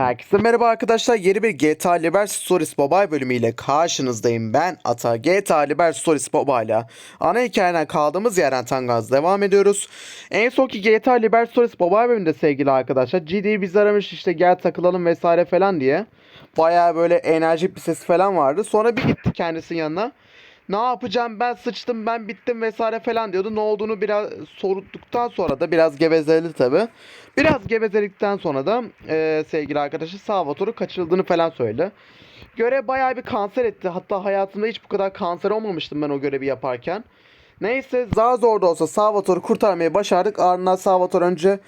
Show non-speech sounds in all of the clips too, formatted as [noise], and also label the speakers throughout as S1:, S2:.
S1: Herkese merhaba arkadaşlar. Yeni bir GTA Liberty Stories Mobile bölümüyle karşınızdayım. Ben Ata. GTA Liberty Stories Mobile'a ana hikayeden kaldığımız yerden Tangaz devam ediyoruz. En sonki GTA Liberty Stories Mobile bölümünde sevgili arkadaşlar. GD bizi aramış işte gel takılalım vesaire falan diye. Bayağı böyle enerjik bir sesi falan vardı. Sonra bir gitti kendisinin yanına. Ne yapacağım ben sıçtım ben bittim vesaire falan diyordu. Ne olduğunu biraz sorduktan sonra da biraz gevezeli tabi. Biraz gevezelikten sonra da e, sevgili arkadaşı Salvatore'u kaçırıldığını falan söyledi. Görev bayağı bir kanser etti. Hatta hayatımda hiç bu kadar kanser olmamıştım ben o görevi yaparken. Neyse zar zor da olsa Salvatore'u kurtarmayı başardık. Ardından Salvatore önce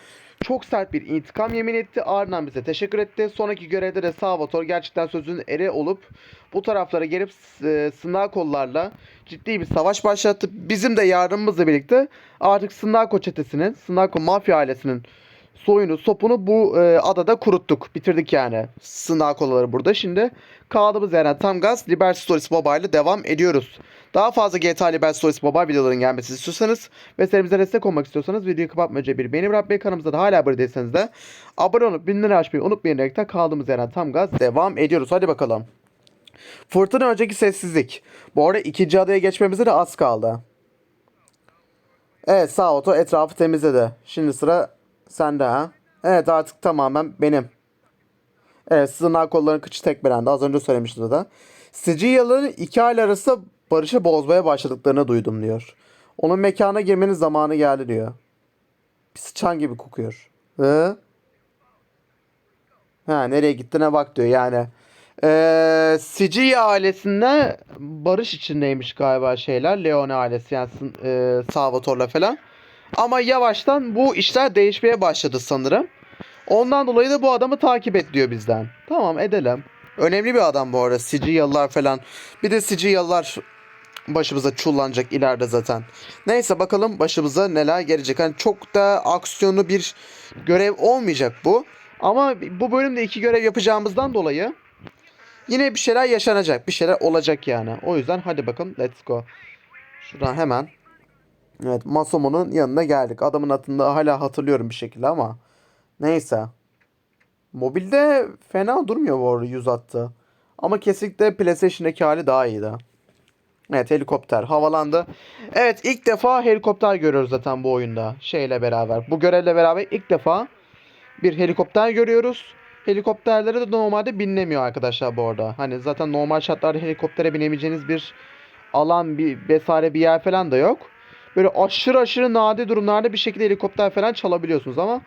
S1: çok sert bir intikam yemin etti. Ardından bize teşekkür etti. Sonraki görevde de Salvatore gerçekten sözünün eri olup bu taraflara gelip e, kollarla ciddi bir savaş başlattı. Bizim de yardımımızla birlikte artık Sınako çetesinin, Sınako mafya ailesinin soyunu, sopunu bu e, adada kuruttuk. Bitirdik yani. Sınav kolaları burada. Şimdi kaldığımız yerden tam gaz Liberty Stories Mobile ile devam ediyoruz. Daha fazla GTA Liberty Stories Mobile videoların gelmesini istiyorsanız ve serimize destek olmak istiyorsanız videoyu kapatmadan önce bir beğeni bırakmayı kanalımıza da hala abone değilseniz de abone olup bildirimleri açmayı unutmayın diyerekten kaldığımız yerden tam gaz devam ediyoruz. Hadi bakalım. Fırtına önceki sessizlik. Bu arada ikinci adaya geçmemize de az kaldı. Evet sağ oto etrafı temizledi. Şimdi sıra sende ha. Evet artık tamamen benim. Evet sığınağı kolların kıçı tek belendi. Az önce söylemiştim da. Sicilyalıların iki aile arasında barışı bozmaya başladıklarını duydum diyor. Onun mekana girmenin zamanı geldi diyor. Bir sıçan gibi kokuyor. Hı? Ha nereye gittiğine bak diyor yani. Ee, Sicilya ailesinde barış içindeymiş galiba şeyler. Leone ailesi yani e, Salvatore'la falan. Ama yavaştan bu işler değişmeye başladı sanırım. Ondan dolayı da bu adamı takip et diyor bizden. Tamam edelim. Önemli bir adam bu arada. Sicilyalılar falan. Bir de Sicilyalılar başımıza çullanacak ileride zaten. Neyse bakalım başımıza neler gelecek. Hani çok da aksiyonlu bir görev olmayacak bu. Ama bu bölümde iki görev yapacağımızdan dolayı yine bir şeyler yaşanacak. Bir şeyler olacak yani. O yüzden hadi bakalım let's go. Şuradan hemen. Evet Masomo'nun yanına geldik. Adamın adını hala hatırlıyorum bir şekilde ama. Neyse. Mobilde fena durmuyor bu arada yüz attı. Ama kesinlikle PlayStation'daki hali daha iyiydi. Evet helikopter havalandı. Evet ilk defa helikopter görüyoruz zaten bu oyunda. Şeyle beraber. Bu görevle beraber ilk defa bir helikopter görüyoruz. Helikopterlere de normalde binilemiyor arkadaşlar bu arada. Hani zaten normal şartlarda helikoptere binemeyeceğiniz bir alan bir vesaire bir yer falan da yok. Böyle aşırı aşırı nadir durumlarda bir şekilde helikopter falan çalabiliyorsunuz ama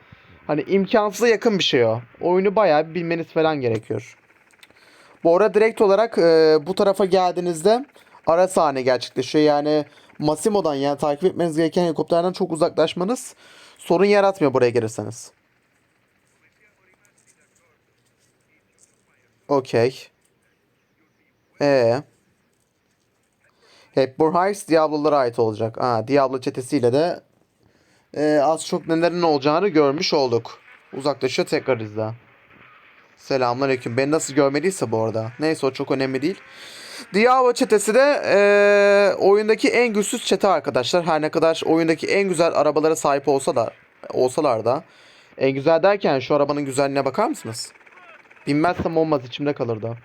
S1: hani imkansıza yakın bir şey o. Oyunu bayağı bilmeniz falan gerekiyor. Bu arada direkt olarak e, bu tarafa geldiğinizde ara sahne gerçekleşiyor. Yani Massimo'dan yani takip etmeniz gereken helikopterden çok uzaklaşmanız sorun yaratmıyor buraya gelirseniz. Okey. Ee. Hep Heights Diablo'lara ait olacak. Ha, Diablo çetesiyle de e, az çok nelerin olacağını görmüş olduk. Uzaklaşıyor tekrar izle. Selamünaleyküm. Beni nasıl görmediyse bu arada. Neyse o çok önemli değil. Diablo çetesi de e, oyundaki en güçsüz çete arkadaşlar. Her ne kadar oyundaki en güzel arabalara sahip olsa da olsalar da en güzel derken şu arabanın güzelliğine bakar mısınız? Binmezsem olmaz içimde kalır da.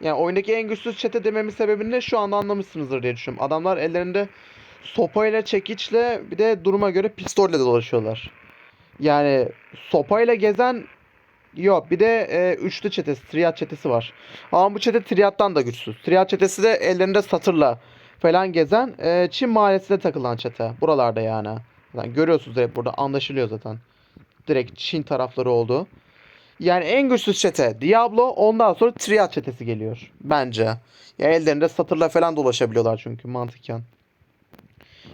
S1: Yani oyundaki en güçsüz çete dememin sebebini de şu anda anlamışsınızdır diye düşünüyorum. Adamlar ellerinde sopayla, çekiçle bir de duruma göre pistolle dolaşıyorlar. Yani sopayla gezen yok. Bir de e, üçlü çetesi, triad çetesi var. Ama bu çete triaddan da güçsüz. Triad çetesi de ellerinde satırla falan gezen e, Çin mahallesine takılan çete. Buralarda yani. yani görüyorsunuz direkt burada anlaşılıyor zaten. Direkt Çin tarafları oldu. Yani en güçsüz çete Diablo ondan sonra Triad çetesi geliyor. Bence. Ya ellerinde satırla falan dolaşabiliyorlar çünkü mantıken.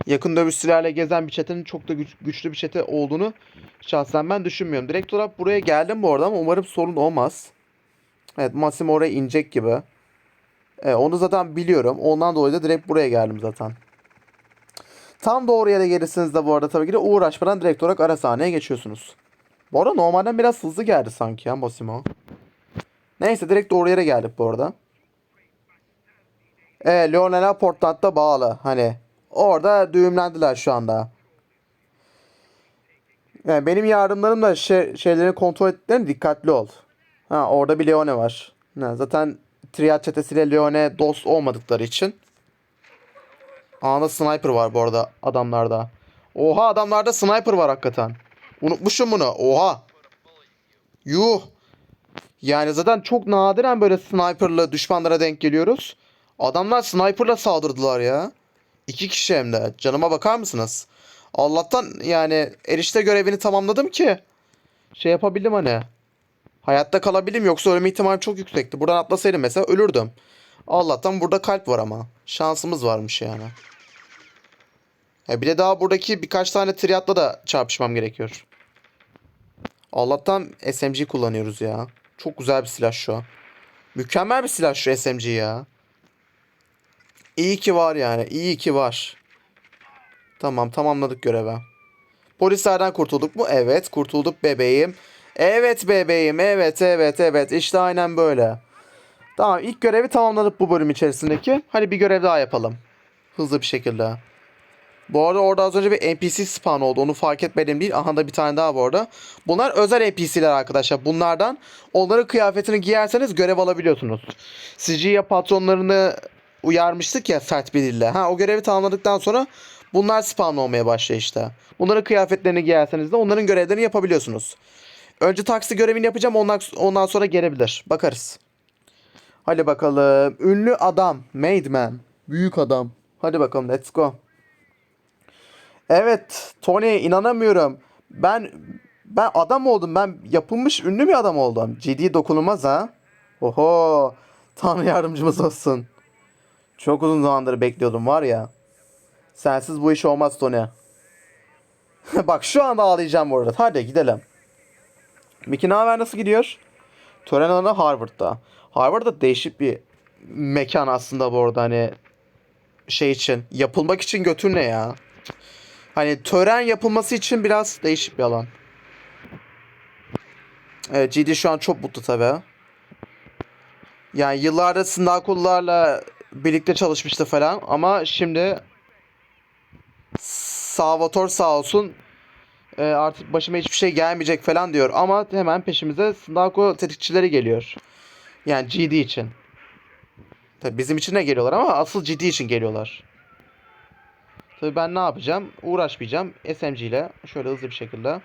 S1: Yakın dövüş silahıyla gezen bir çetenin çok da güç, güçlü bir çete olduğunu şahsen ben düşünmüyorum. Direkt olarak buraya geldim bu arada ama umarım sorun olmaz. Evet Massimo oraya inecek gibi. Evet, onu zaten biliyorum. Ondan dolayı da direkt buraya geldim zaten. Tam doğru yere gelirsiniz de bu arada tabii ki de uğraşmadan direkt olarak ara sahneye geçiyorsunuz. Bu arada normalden biraz hızlı geldi sanki ya Massimo. Neyse direkt doğru yere geldik bu arada. E, Leonela Portland'da bağlı. Hani orada düğümlendiler şu anda. Yani benim yardımlarım da şey, şeylerin kontrol ettiklerine dikkatli ol. Ha orada bir Leone var. Ha, zaten Triad çetesiyle Leone dost olmadıkları için. A'da sniper var bu arada adamlarda. Oha adamlarda sniper var hakikaten. Unutmuşum bunu. Oha. Yuh. Yani zaten çok nadiren böyle sniperla düşmanlara denk geliyoruz. Adamlar sniperla saldırdılar ya. İki kişi hem de. Canıma bakar mısınız? Allah'tan yani erişte görevini tamamladım ki. Şey yapabildim hani. Hayatta kalabildim yoksa ölme ihtimali çok yüksekti. Buradan atlasaydım mesela ölürdüm. Allah'tan burada kalp var ama. Şansımız varmış yani. Ya bir de daha buradaki birkaç tane triatla da çarpışmam gerekiyor. Allah'tan SMG kullanıyoruz ya. Çok güzel bir silah şu. Mükemmel bir silah şu SMG ya. İyi ki var yani. İyi ki var. Tamam tamamladık görevi. Polislerden kurtulduk mu? Evet kurtulduk bebeğim. Evet bebeğim. Evet evet evet. İşte aynen böyle. Tamam ilk görevi tamamladık bu bölüm içerisindeki. Hadi bir görev daha yapalım. Hızlı bir şekilde. Bu arada orada az önce bir NPC spawn oldu. Onu fark etmedim değil. Aha da bir tane daha bu arada. Bunlar özel NPC'ler arkadaşlar. Bunlardan onların kıyafetini giyerseniz görev alabiliyorsunuz. Sicilia patronlarını uyarmıştık ya sert bir dille. Ha o görevi tamamladıktan sonra bunlar spawn olmaya başlıyor işte. Bunların kıyafetlerini giyerseniz de onların görevlerini yapabiliyorsunuz. Önce taksi görevini yapacağım ondan, ondan sonra gelebilir. Bakarız. Hadi bakalım. Ünlü adam. Made man. Büyük adam. Hadi bakalım let's go. Evet Tony inanamıyorum. Ben ben adam oldum. Ben yapılmış ünlü bir adam oldum. Ciddi dokunulmaz ha. Oho. Tanrı yardımcımız olsun. Çok uzun zamandır bekliyordum var ya. Sensiz bu iş olmaz Tony. [laughs] Bak şu anda ağlayacağım bu arada. Hadi gidelim. Mickey haber nasıl gidiyor? Tören alanı Harvard'da. Harvard'da değişik bir mekan aslında bu arada hani şey için yapılmak için götür ne ya? Hani tören yapılması için biraz değişik bir alan. Evet GD şu an çok mutlu tabi. Yani yıllarda sınav kullarla birlikte çalışmıştı falan ama şimdi Salvatore sağ olsun e, artık başıma hiçbir şey gelmeyecek falan diyor ama hemen peşimize Sındako tetikçileri geliyor. Yani GD için. Tabii bizim için de geliyorlar ama asıl GD için geliyorlar. Tabii ben ne yapacağım? Uğraşmayacağım. SMG ile şöyle hızlı bir şekilde.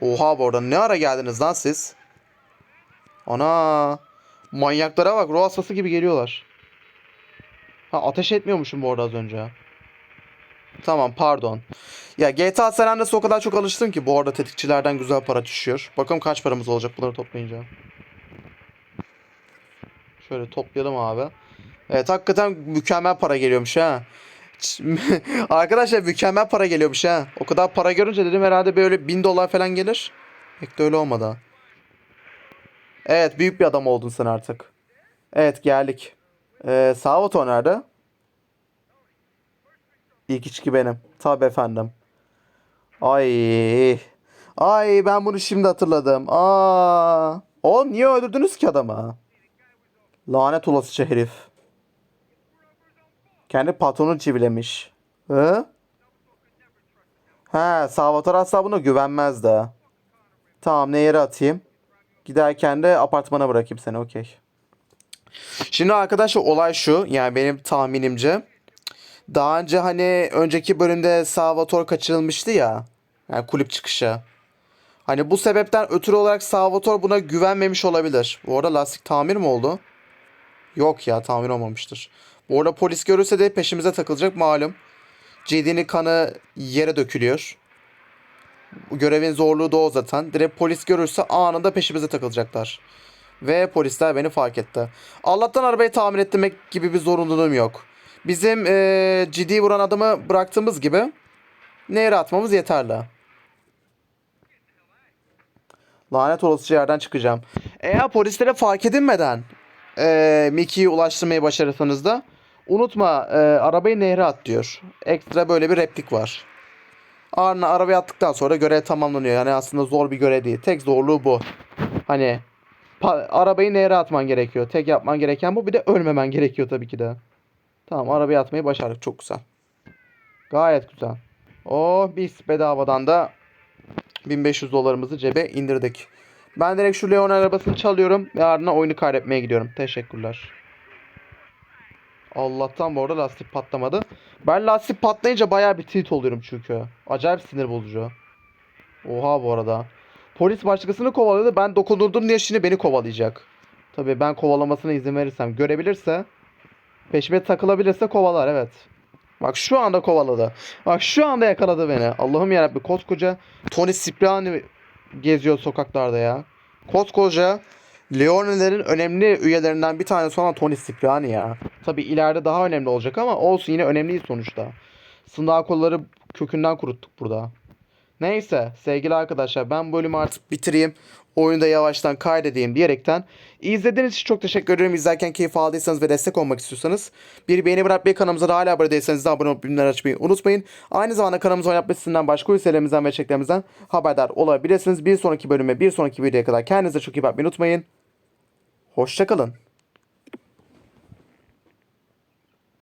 S1: Oha bu arada ne ara geldiniz lan siz? Ana. Manyaklara bak. Ruh hastası gibi geliyorlar. Ha ateş etmiyormuşum bu arada az önce. Tamam pardon. Ya GTA San Andreas'a o kadar çok alıştım ki bu arada tetikçilerden güzel para düşüyor. Bakalım kaç paramız olacak bunları toplayınca. Şöyle toplayalım abi. Evet hakikaten mükemmel para geliyormuş ha. [laughs] Arkadaşlar mükemmel para geliyormuş ha. O kadar para görünce dedim herhalde böyle bin dolar falan gelir. Pek de öyle olmadı. Evet büyük bir adam oldun sen artık. Evet geldik. Ee, Salvatore nerede? İlk içki benim. Tabi efendim. Ay. Ay ben bunu şimdi hatırladım. Aa. O niye öldürdünüz ki adamı? Lanet olasıca herif. Kendi patronu çivilemiş. Hı? He, Salvatore asla buna güvenmez. Tamam ne yere atayım? Giderken de apartmana bırakayım seni okey. Şimdi arkadaşlar olay şu. Yani benim tahminimce. Daha önce hani önceki bölümde Salvatore kaçırılmıştı ya. Yani kulüp çıkışı. Hani bu sebepten ötürü olarak Salvatore buna güvenmemiş olabilir. Bu arada lastik tamir mi oldu? Yok ya tamir olmamıştır. Bu arada polis görürse de peşimize takılacak malum. Ciddi'nin kanı yere dökülüyor. Görevin zorluğu da o zaten. Direkt polis görürse anında peşimize takılacaklar. Ve polisler beni fark etti. Allah'tan arabayı tamir ettirmek gibi bir zorunluluğum yok. Bizim ee, ciddi vuran adamı bıraktığımız gibi nehre atmamız yeterli. Lanet olası yerden çıkacağım. Eğer polislere fark edilmeden e, Mickey'yi ulaştırmayı başarırsanız da unutma e, arabayı nehre at diyor. Ekstra böyle bir replik var. Ardından arabaya attıktan sonra görev tamamlanıyor. Yani aslında zor bir görev değil. Tek zorluğu bu. Hani arabayı nehre atman gerekiyor. Tek yapman gereken bu. Bir de ölmemen gerekiyor tabii ki de. Tamam arabayı atmayı başardık. Çok güzel. Gayet güzel. Oh biz bedavadan da 1500 dolarımızı cebe indirdik. Ben direkt şu Leon arabasını çalıyorum ve ardından oyunu kaydetmeye gidiyorum. Teşekkürler. Allah'tan bu arada lastik patlamadı. Ben lastik patlayınca bayağı bir tilt oluyorum çünkü. Acayip sinir bozucu. Oha bu arada. Polis başkasını kovalıyordu. Ben dokundurdum diye şimdi beni kovalayacak. Tabii ben kovalamasına izin verirsem. Görebilirse. Peşime takılabilirse kovalar evet. Bak şu anda kovaladı. Bak şu anda yakaladı beni. Allah'ım yarabbim koskoca Tony Cipriani geziyor sokaklarda ya. Koskoca Leone'lerin önemli üyelerinden bir tanesi olan Tony Cipriani ya. Tabi ileride daha önemli olacak ama olsun yine önemli sonuçta. Sınav kolları kökünden kuruttuk burada. Neyse sevgili arkadaşlar ben bölümü artık bitireyim. Oyunu da yavaştan kaydedeyim diyerekten. İzlediğiniz için çok teşekkür ederim. İzlerken keyif aldıysanız ve destek olmak istiyorsanız bir beğeni bırakmayı kanalımıza da hala abone değilseniz de abone olup bildirimleri açmayı unutmayın. Aynı zamanda kanalımıza oynatma sitesinden başka ülkelerimizden ve içeriklerimizden haberdar olabilirsiniz. Bir sonraki bölüme bir sonraki videoya kadar kendinize çok iyi bakmayı unutmayın. Hoşçakalın.